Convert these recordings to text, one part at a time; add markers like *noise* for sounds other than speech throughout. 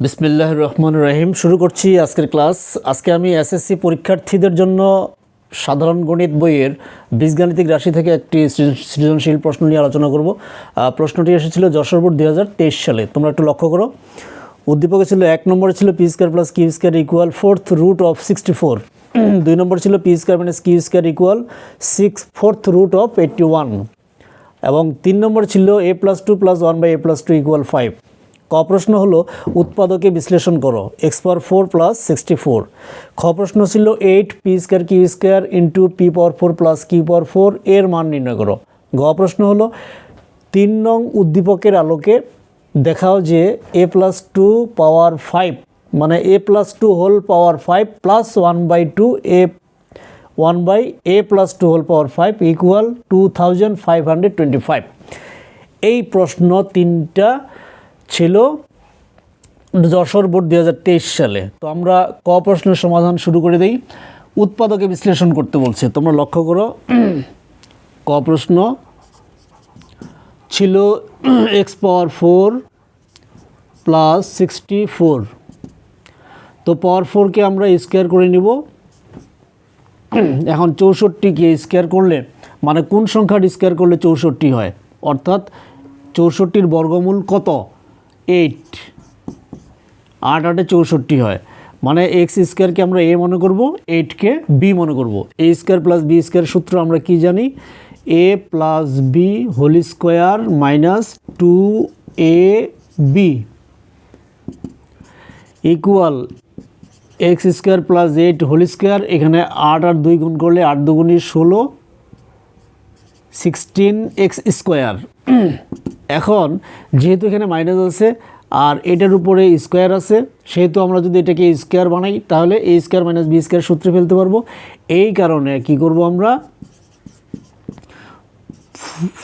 বিসমিল্লাহ রহমান রহিম। শুরু করছি আজকের ক্লাস। আজকে আমি এসএসসি পরীক্ষার্থীদের জন্য সাধারণ গণিত বইয়ের বীজগাণিতিক রাশি থেকে একটি সৃজনশীল প্রশ্ন নিয়ে আলোচনা করব। প্রশ্নটি এসেছিল যশোর বোর্ড দুই সালে। তোমরা একটু লক্ষ্য করো। উদ্দীপকে ছিল এক নম্বরে ছিল P square plus Q square equal fourth root of sixty four. *clears throat* দুই নম্বর ছিল P square minus Q square equal six fourth root of eighty one. এবং তিন নম্বর ছিল A plus two plus one by A plus two equal five. ক প্রশ্ন হলো, উৎপাদকে বিশ্লেষণ করো, X power four plus sixty four. খ প্রশ্ন ছিল eight P square Q square into P power four plus Q power four, এর মান নির্ণয় করো। গ প্রশ্ন হলো, তিন নং উদ্দীপকের আলোকে দেখাও যে A plus two power five মানে A plus two whole power five plus one by two A, one by A plus two whole power five equal two thousand five hundred twenty five. এই প্রশ্ন তিনটা ছিল Jessore board দু হাজার তেইশ সালে। তো আমরা ক প্রশ্নের সমাধান শুরু করে দিই। উৎপাদকে বিশ্লেষণ করতে বলছে। তোমরা লক্ষ্য করো, ক প্রশ্ন ছিল X power four plus sixty four. তো পাওয়ার ফোরকে আমরা স্কোয়ার করে নিব। এখন চৌষট্টিকে স্কোয়ার করলে মানে কোন সংখ্যার স্কোয়ার করলে চৌষট্টি হয়? অর্থাৎ চৌষট্টির বর্গমূল কত? এইট আট আটে চৌষট্টি হয়। মানে এক্স স্কোয়ারকে আমরা এ মনে করব এইটকে বি মনে করব। A square plus B square সূত্র আমরা কি জানি? A plus B whole square minus two A B. Equal X square plus eight whole square, এখানে আট আর দুই গুণ করলে আট দুগুণি ষোলো, সিক্সটিন এক্স স্কোয়ার। এখন যেহেতু এখানে মাইনাস আছে, আর এটার উপরে স্কোয়ার আছে, সেহেতু আমরা যদি এটাকে স্কোয়ার বানাই, তাহলে A square minus B square সূত্রে ফেলতে পারব। এই কারণে কি করব আমরা?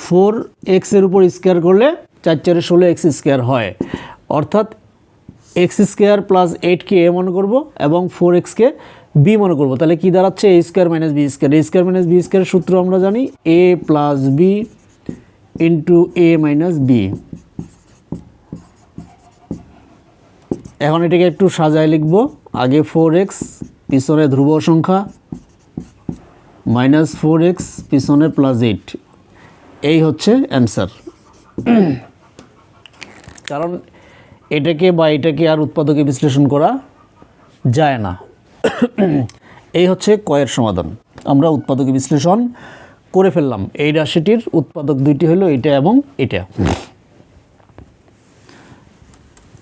ফোর এক্সের উপর স্কোয়ার করলে চার চারে ষোলো এক্স স্কোয়ার হয়। অর্থাৎ এক্স স্কোয়ার প্লাস এইটকে এ মনে করব এবং ফোর এক্সকে বি মনে করব। তাহলে কী দাঁড়াচ্ছে? A square minus B square A square minus B square সূত্র আমরা জানি। A plus B into A minus B এখন এটাকে একটু সাজায় লিখব। আগে ফোর এক্স পিছনে ধ্রুব সংখ্যা মাইনাস ফোর এক্স পিছনে প্লাস এইট এই হচ্ছে অ্যান্সার কারণ এটাকে বা এটাকে আর উৎপাদকে বিশ্লেষণ করা যায় না। এই হচ্ছে কয়ের সমাধান। আমরা উৎপাদকে বিশ্লেষণ করে ফেললাম। এই রাশিটির উৎপাদক দুইটি হলো এটা এবং এটা।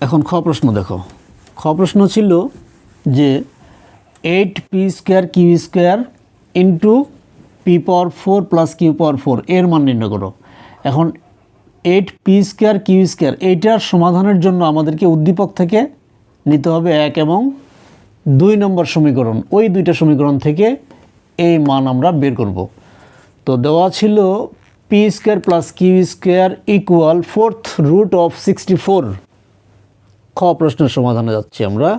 এখন খ প্রশ্ন দেখো। খ প্রশ্ন ছিল যে eight P square Q square into P power four plus Q power four, এর মান নির্ণয় করো। এখন eight P square Q square, এইটার সমাধানের জন্য আমাদেরকে উদ্দীপক থেকে নিতে হবে এক এবং দুই নম্বর সমীকরণ। ওই দুইটা সমীকরণ থেকে এই মান আমরা বের করব। তো দেওয়া ছিল P square plus Q square equal fourth root of sixty four খ প্রশ্নের সমাধানে যাচ্ছি আমরা।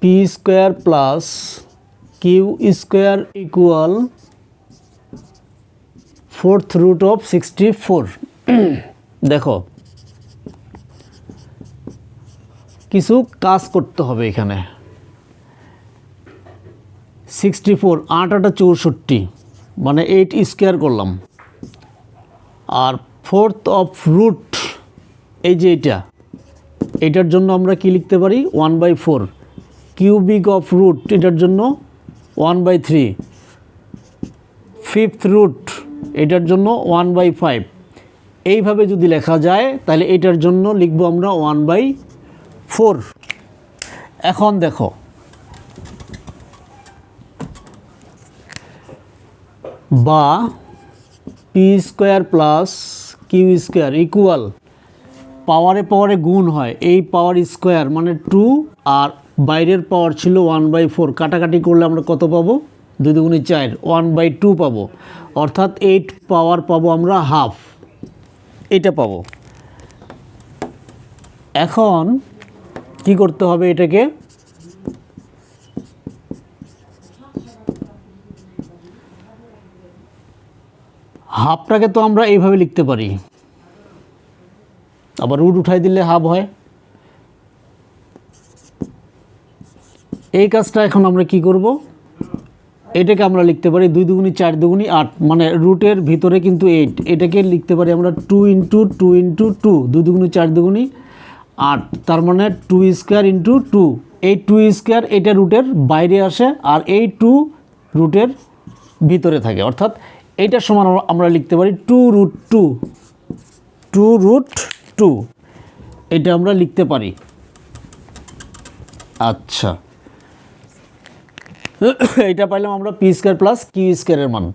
P square plus Q square equal fourth root of sixty four দেখো, কিছু কাজ করতে হবে এখানে। সিক্সটি ফোর আট আটা চৌষট্টি। মানে এইট স্কোয়ার করলাম। আর ফোর্থ অফ রুট এই যে এটা, এটার জন্য আমরা কি লিখতে পারি? One by four cubic of root এটার জন্য one by three fifth root এটার জন্য ওয়ান বাই ফাইভ এইভাবে যদি লেখা যায়, তাহলে এটার জন্য লিখব আমরা ওয়ান বাই ফোর এখন দেখো বা P square plus Q square equal পাওয়ারে পাওয়ারে গুণ হয়। এই পাওয়ার স্কোয়ার মানে টু আর বাইরের পাওয়ার ছিল ওয়ান বাই ফোর কাটাকাটি করলে আমরা কত পাবো? দুই দুগুণি চার ওয়ান বাই টু পাবো। অর্থাৎ এইট পাওয়ার পাবো আমরা হাফ এটা পাবো। এখন কি করতে হবে এটাকে? হাফটাকে তো আমরা এইভাবে লিখতে পারি। আবার রুট উঠাই দিলে হাফ হয়। এই কাজটা এখন আমরা কি করব? এটাকে আমরা লিখতে পারি দুই দুগুনি চার দুগুনি আট। মানে রুটের ভিতরে কিন্তু এইট এটাকে লিখতে পারি আমরা two into two into two দুই দুগুনি চার দুগুনি আট। তার মানে টু স্কোয়ার ইন্টু টু এই টু স্কোয়ার এটা রুটের বাইরে আসে আর এই টু রুটের ভিতরে থাকে। অর্থাৎ এইটার সমান আমরা- লিখতে পারি two root two two root two এটা আমরা লিখতে পারি। আচ্ছা। *coughs* এটা পাইলাম আমরা পি স্কোয়ার প্লাস কিউ স্কোয়ারের মান।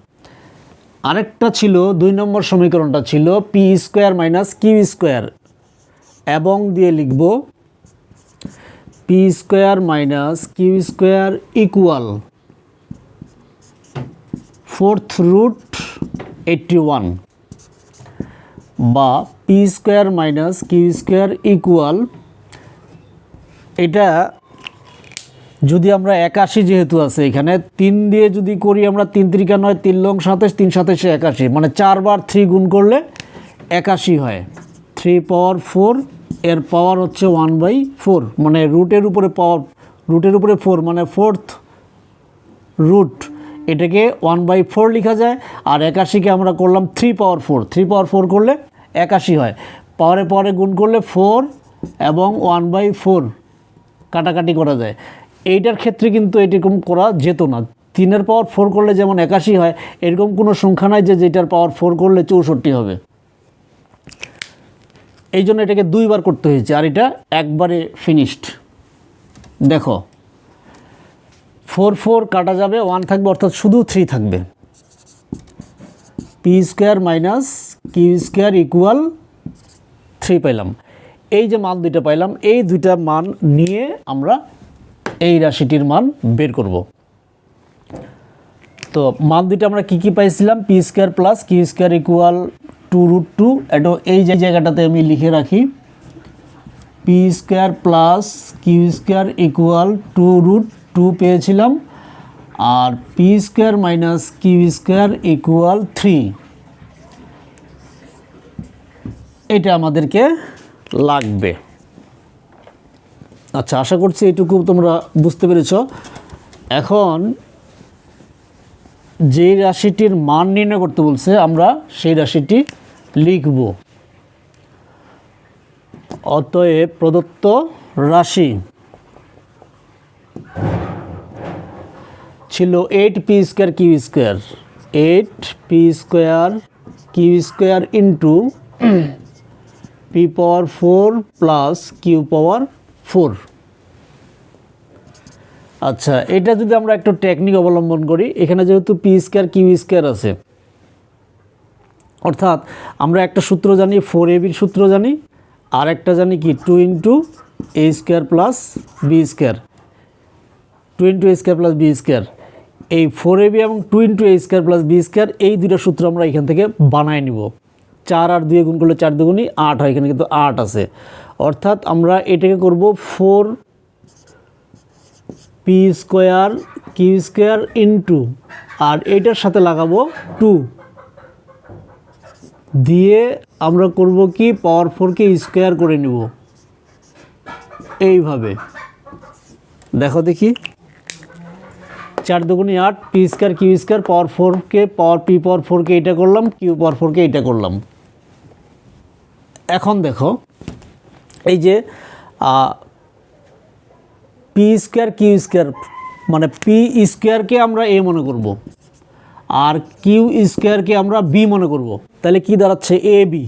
আরেকটা ছিল, দুই নম্বর সমীকরণটা ছিল P square minus Q square এবং দিয়ে লিখব P square minus Q square equal fourth root eighty one বা P square minus Q square equal, এটা যদি আমরা একাশি যেহেতু আছে এখানে, তিন দিয়ে যদি করি আমরা তিন তিরিকা নয়, তিন লং সাতাশ, তিন সাতাশে একাশি মানে চারবার থ্রি গুণ করলে একাশি হয়। থ্রি পাওয়ার ফোর, এর পাওয়ার হচ্ছে ওয়ান বাই ফোর মানে রুটের উপরে পাওয়ার, রুটের উপরে ফোর মানে ফোর্থ রুট এটাকে ওয়ান বাই ফোর লেখা যায়, আর একাশিকে আমরা করলাম three power four three power four করলে একাশি হয়। পাওয়ারে পাওয়ারে গুণ করলে ফোর এবং ওয়ান বাই ফোর কাটাকাটি করা যায়। এইটার ক্ষেত্রে কিন্তু এরকম করা যেত না। তিনের পাওয়ার ফোর করলে যেমন একাশি হয়, এরকম কোনো সংখ্যা নাই যে যেটার পাওয়ার ফোর করলে চৌষট্টি হবে। এই জন্য এটাকে দুইবার করতে হয়েছে, আর এটা একবারে ফিনিশড দেখো ফোর ফোর কাটা যাবে, ওয়ান থাকবে, অর্থাৎ শুধু থ্রি থাকবে। P square minus q square equal three পাইলাম। এই যে মান দুইটা পাইলাম, এই দুইটা মান নিয়ে আমরা এই রাশিটির মান বের করব। তো মান দুইটা আমরা কি কি পাইছিলাম? P square plus q square equal two root two. এটা এই যে জায়গাটাতে আমি লিখে রাখি। P square plus q square equal two root two পেয়েছিলাম, আর p square minus q square equal three এটা আমাদেরকে লাগবে। আচ্ছা আশা করছি এইটুকু তোমরা বুঝতে পেরেছ। এখন যে রাশিটির মান নির্ণয় করতে বলছে, আমরা সেই রাশিটি লিখব। অতএব প্রদত্ত রাশি ছিল eight p square q square eight p square q square into p power four plus q power four আচ্ছা এটা যদি আমরা একটু টেকনিক অবলম্বন করি, এখানে যেহেতু পি স্কোয়ার কিউ স্কোয়ার আছে, অর্থাৎ আমরা একটা সূত্র জানি ফোর এ বির সূত্র জানি আর একটা জানি কি two into a square plus b square two into square plus b square. এই ফোর এ বি এবং two into a square plus b square এই দুটো সূত্র আমরা এখান থেকে বানায় নিব। চার আর দুয়ে গুণ করলে চার দুগুণই আট হয়, এখানে কিন্তু আট আছে। অর্থাৎ আমরা এটাকে করব four p square q square into আর এইটার সাথে লাগাবো টু দিয়ে আমরা করব কি পাওয়ার ফোরকে স্কোয়ার করে নিব। এইভাবে। দেখো দেখি। চার দুগুনি আট p square q square power ফোরকে পাওয়ার পি পাওয়ার ফোরকে এটা করলাম কিউ পাওয়ার ফোরকে এটা করলাম। এখন দেখো, এই যে পি স্কোয়ার কিউ স্কোয়ার মানে পি স্কোয়ারকে আমরা এ মনে করব, আর কিউ স্কোয়ারকে আমরা বি মনে করব। তাহলে কি দাঁড়াচ্ছে? এ বি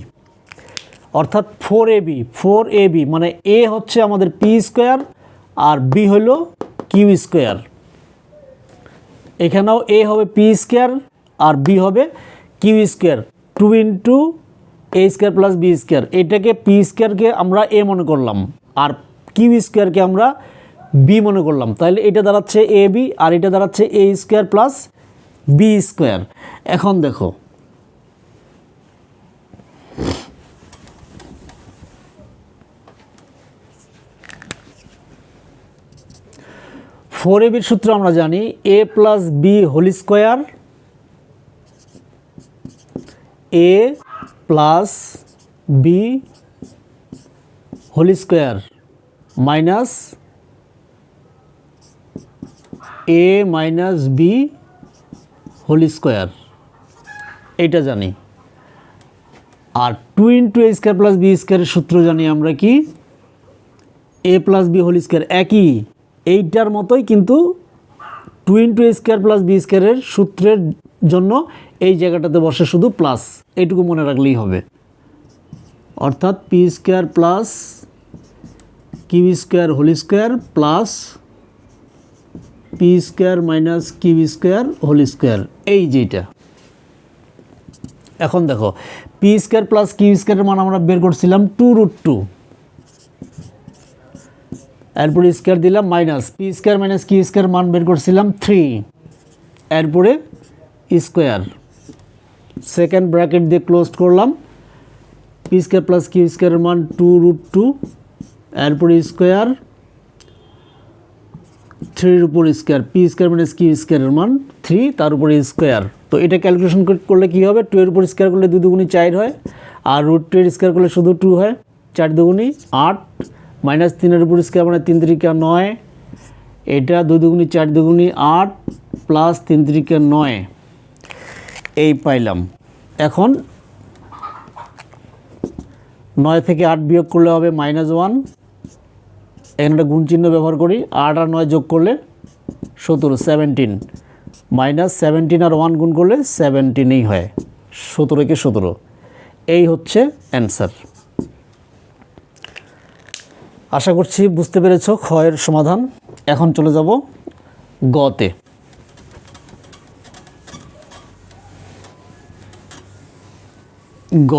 অর্থাৎ four a b four a b মানে এ হচ্ছে আমাদের পি স্কোয়ার আর বি হলো কিউ স্কোয়ার এখানেও এ হবে পি স্কোয়ার আর বি হবে q square two into a square plus b square এটাকে পি স্কোয়ারকে আমরা এ মনে করলাম আর কিউ স্কোয়ারকে আমরা বি মনে করলাম। তাহলে এটা দাঁড়াচ্ছে এ বি আর এটা দাঁড়াচ্ছে a square plus b square এখন দেখো ফোর এবির সূত্র আমরা জানি a plus b whole square a plus b whole square minus a minus b whole square এইটা জানি। আর two into a square plus b স্কোয়ারের সূত্র জানি আমরা কি? A plus b whole square একই। এইটার মতোই কিন্তু two into square plus b স্কোয়ারের সূত্রের জন্য এই জায়গাটাতে বসে শুধু প্লাস এইটুকু মনে রাখলেই হবে। অর্থাৎ p square plus q square whole square plus p square minus q square whole square এই যেটা এখন দেখো পি স্কোয়ার প্লাস কিউ স্কোয়ারের মান আমরা বের করছিলাম টু রুট টু এরপরে স্কোয়ার দিলাম minus p square minus q square মান বের করছিলাম থ্রি এরপরে স্কোয়ার সেকেন্ড ব্র্যাকেট দিয়ে ক্লোজ করলাম পি স্কোয়ার প্লাস কিউ স্কোয়ারের মান টু রুট টু এরপরে স্কোয়ার থ্রির উপর square p square minus q স্কোয়ারের মান থ্রি তার উপরে স্কোয়ার তো এটা ক্যালকুলেশন করলে কী হবে? টু এর উপর স্কোয়ার করলে দুই দুগুনি চার হয়, আর রুট টু এর স্কোয়ার করলে শুধু টু হয়, চার দুগুনি আট মাইনাস তিনের উপর স্কোয়ার মানে তিন তিরিকা নয়। এটা দুই দুগুনি চার দুগুনি আট প্লাস তিন তিরিকা নয়। এই পাইলাম। এখন নয় থেকে আট বিয়োগ করলে হবে মাইনাস ওয়ান। এখানে একটা গুণ চিহ্ন ব্যবহার করি। আট আর নয় যোগ করলে সতেরো সেভেন্টিন মাইনাস সেভেন্টিন আর ওয়ান গুণ করলে সেভেন্টিনই হয়। সতেরোকে সতেরো। এই হচ্ছে অ্যান্সার আশা করছি বুঝতে পেরেছ, ক্ষয়ের সমাধান। এখন চলে যাব গতে। গ।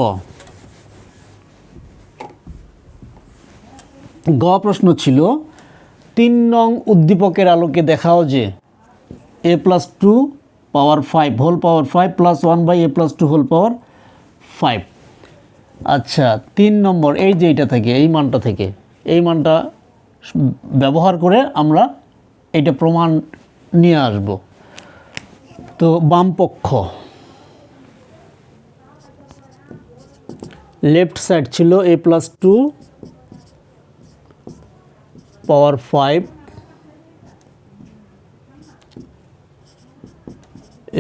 গ প্রশ্ন ছিল, তিন নং উদ্দীপকের আলোকে দেখাও যে, a plus two power five, whole power five plus one by a plus two whole power five. আচ্ছা তিন নম্বর, এই যে এইটা থেকে, এই মানটা থেকে। এই মানটা ব্যবহার করে আমরা এটা প্রমাণ নিয়ে আসব। তো বামপক্ষ। লেফট সাইড ছিল a plus two power five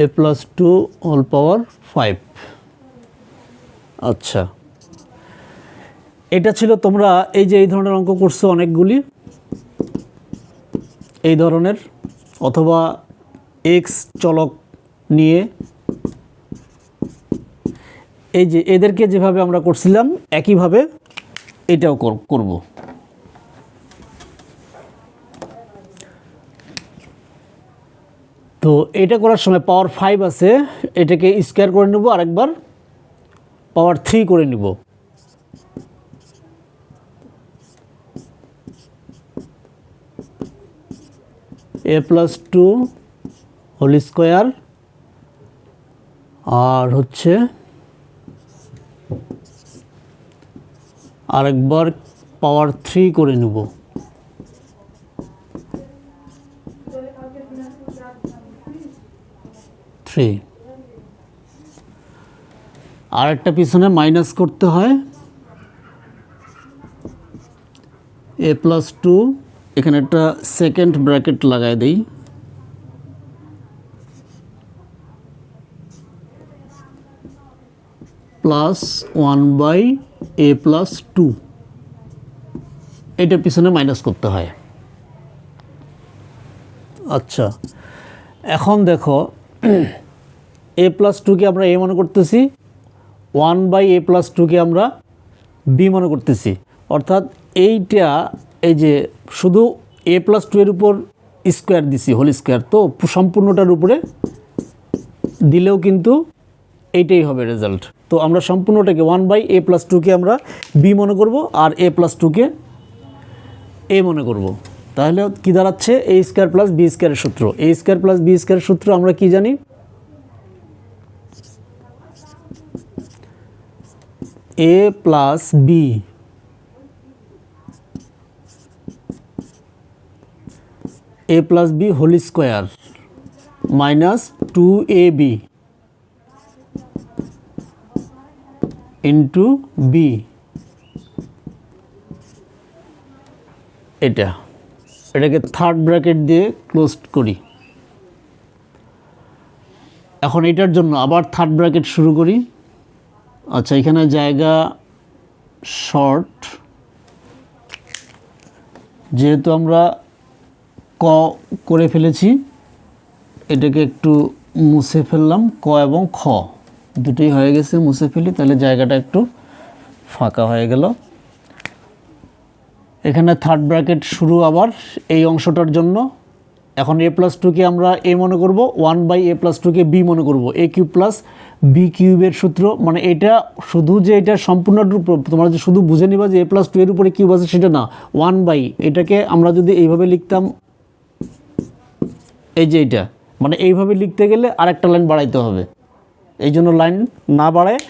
a plus two whole power five আচ্ছা। এটা ছিল তোমরা এই যে এই ধরনের অঙ্ক করছ অনেকগুলি। এই ধরনের অথবা এক্স চলক নিয়ে। এই যে এদেরকে যেভাবে আমরা করছিলাম, একইভাবে এটাও কর- করব। তো এটা করার সময় পাওয়ার ফাইভ আছে, এটাকে স্কোয়ার করে নেব আরেকবার পাওয়ার থ্রি করে নিব। A plus two whole square আর হচ্ছে আরেকবার পাওয়ার থ্রি করে নেব। থ্রি আর একটা পিছনে মাইনাস করতে হয়। এ প্লাস টু এখানে একটা সেকেন্ড ব্র্যাকেট লাগাই দিই। Plus one by a plus two এটার পিছনে মাইনাস করতে হয়। আচ্ছা এখন দেখো এ প্লাস টুকে আমরা এ মনে করতেছি ওয়ান বাই এ প্লাস টুকে আমরা বি মনে করতেছি। অর্থাৎ এইটা এই যে শুধু এ প্লাস টু এর উপর স্কোয়ার দিছি হোল স্কোয়ার তো সম্পূর্ণটার উপরে দিলেও কিন্তু এইটাই হবে রেজাল্ট তো আমরা সম্পূর্ণটাকে ওয়ান বাই এ প্লাস টুকে আমরা বি মনে করব আর এ প্লাস টুকে এ মনে করব। তাহলে কি দাঁড়াচ্ছে? এ স্কোয়ার প্লাস বি স্কোয়ারের সূত্র। এ স্কোয়ার প্লাস বি স্কোয়ারের সূত্র আমরা কি জানি? A plus b a plus b whole square minus two a b into b এটা, এটাকে থার্ড ব্র্যাকেট দিয়ে ক্লোজ করি। এখন এটার জন্য আবার থার্ড ব্র্যাকেট শুরু করি। আচ্ছা এখানে জায়গা শর্ট যেহেতু আমরা ক করে ফেলেছি। এটাকে একটু মুছে ফেললাম। ক এবং খ দুটোই হয়ে গেছে, মুছে ফেলি। তাহলে জায়গাটা একটু ফাঁকা হয়ে গেল। এখানে থার্ড ব্র্যাকেট শুরু আবার এই অংশটার জন্য। এখন এ প্লাস টুকে আমরা এ মনে করব ওয়ান বাই এ প্লাস টুকে বি মনে করব। এ কিউব প্লাস বি কিউবের সূত্র মানে এটা শুধু যে এটা সম্পূর্ণ তোমরা যে শুধু বুঝে নিবা যে এ প্লাস টু এর উপরে কিউব আছে সেটা না। ওয়ান বাই এটাকে আমরা যদি এইভাবে লিখতাম এই যে এইটা মানে এইভাবে লিখতে গেলে আরেকটা লাইন বাড়াইতে হবে। এই জন্য লাইন না বাড়ায়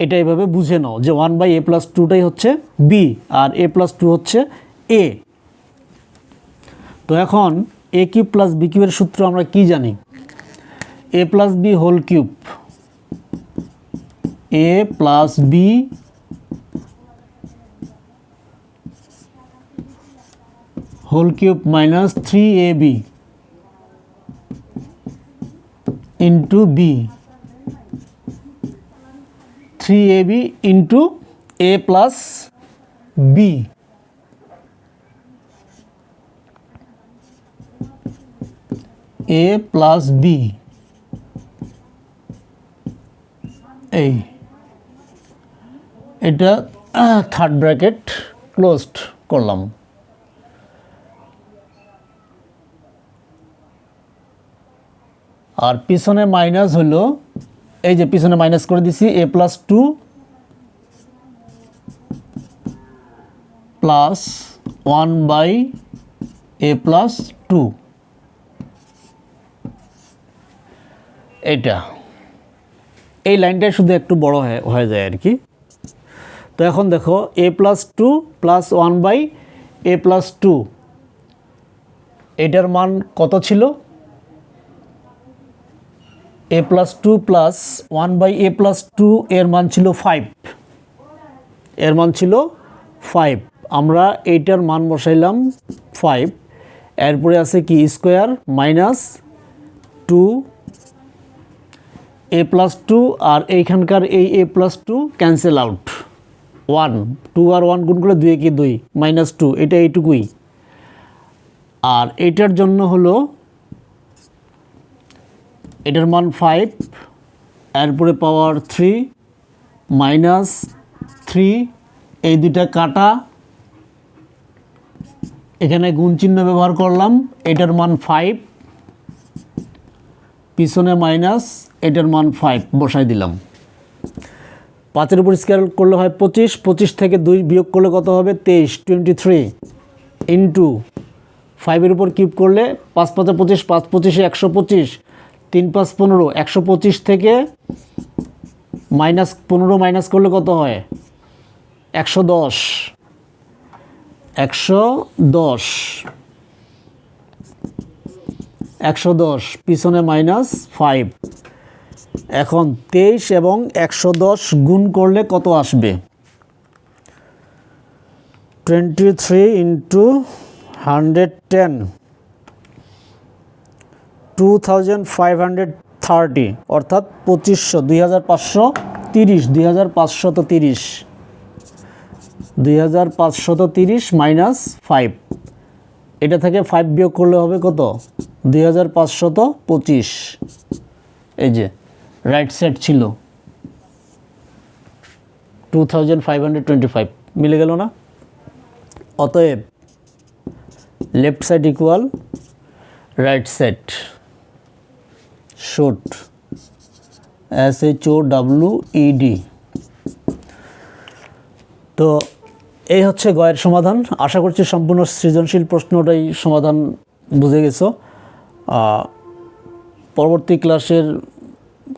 এটা এইভাবে বুঝে নাও যে ওয়ান বাই এ প্লাস টুটাই হচ্ছে বি আর এ প্লাস টু হচ্ছে এ তো এখন এ কিউব প্লাস বি কিউবের সূত্র আমরা কি জানি? A plus b whole cube. A plus b whole cube minus three a b. Into b three a b into a plus b a plus b এই এটা থার্ড ব্র্যাকেট ক্লোজড করলাম। আর পিছনে minus হলো, এই যে পিছনে মাইনাস করে দিছি a plus two plus one by a plus two এটা। এই লাইনটা শুধু একটু বড় হয়ে যায় আর কি। তো এখন দেখো a plus two plus one by a plus two এটার মান কত ছিল? A plus two plus one by a plus two এর মান ছিল ফাইভ এর মান ছিল ফাইভ আমরা এইটার মান বসাইলাম ফাইভ এরপরে আছে কি? Square minus two a plus two আর এইখানকার এই a plus two cancel out one two R one গুণ করলে দুই কি দুই। মাইনাস টু এটা এইটুকুই। আর এটার জন্য হলো এটার মান ফাইভ এরপরে পাওয়ার থ্রি মাইনাস থ্রি এই দুইটা কাটা। এখানে গুণ চিহ্ন ব্যবহার করলাম এটার মান ফাইভ পিছনে মাইনাস এটার মান ফাইভ বসাই দিলাম। পাঁচের উপর স্কেয়ার করলে হয় পঁচিশ পঁচিশ থেকে দুই বিয়োগ করলে কত হবে? তেইশ টোয়েন্টি থ্রি ইন্টু ফাইভের উপর কিউব করলে পাঁচ পাঁচে পঁচিশ, পাঁচ পঁচিশে একশো পঁচিশ তিন পাঁচ পনেরো, একশো পঁচিশ থেকে মাইনাস পনেরো মাইনাস করলে কত হয়? একশো দশ। একশো দশ। একশো দশ, পিছনে মাইনাস ফাইভ। এখন তেইশ এবং একশো দশ গুণ করলে কত আসবে? Twenty three into hundred ten. Two thousand five hundred thirty অর্থাৎ পঁচিশশো, দুই হাজার পাঁচশো তিরিশ, দুই হাজার পাঁচশত তিরিশ। দুই হাজার পাঁচশত তিরিশ মাইনাস ফাইভ এটা থেকে ফাইভ বিয়োগ করলে হবে কত? দুই হাজার পাঁচশত পঁচিশ। এই যে রাইট সাইড ছিল। Two thousand five hundred twenty five মিলে গেল না? অতএব left side equal right side shoot h h ও e d. তো এই হচ্ছে গয়ের সমাধান। আশা করছি সম্পূর্ণ সৃজনশীল প্রশ্নটাই সমাধান বুঝে গেছো। পরবর্তী ক্লাসের,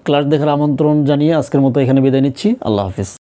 ক্লাস দেখার আমন্ত্রণ জানিয়ে আজকের মতো এখানে বিদায় নিচ্ছি। আল্লাহ হাফিজ।